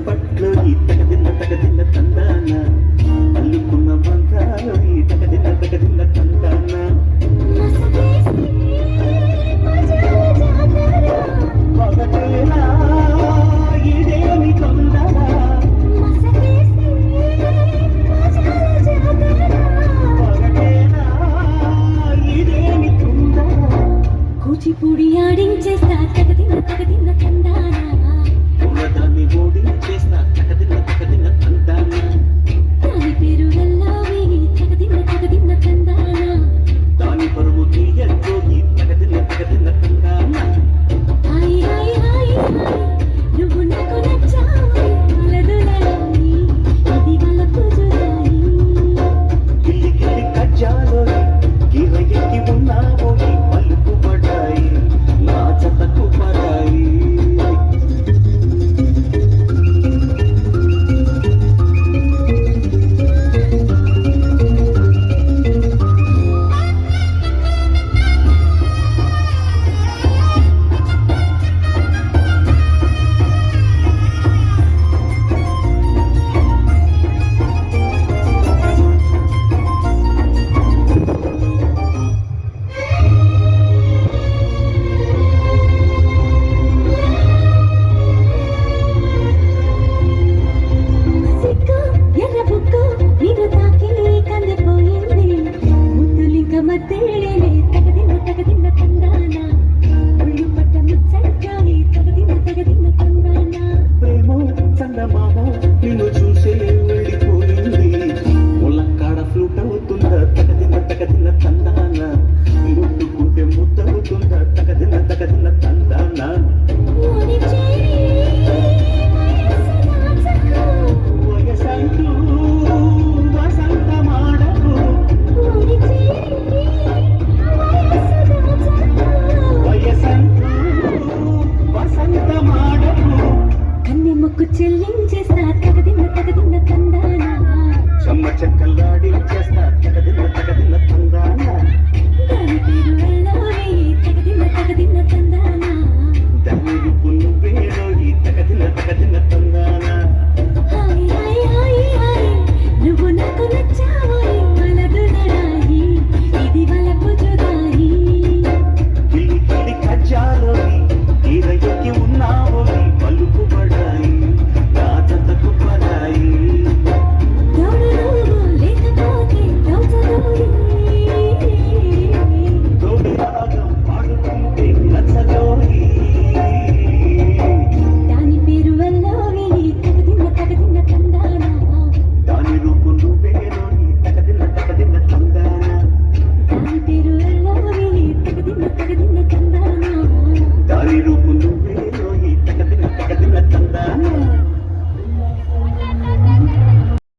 పట్లో ఈ తగదిన్న తగదిన్న తందాన అల్లుకున్న బంధాలు ఈ తగదిన్న తగదిన్న తందాన. కూచిపూడి ఆడించేస్తా తగదిన్న తగదిన్న కంద చెక్కల్లాడి చేస్తా. থেকে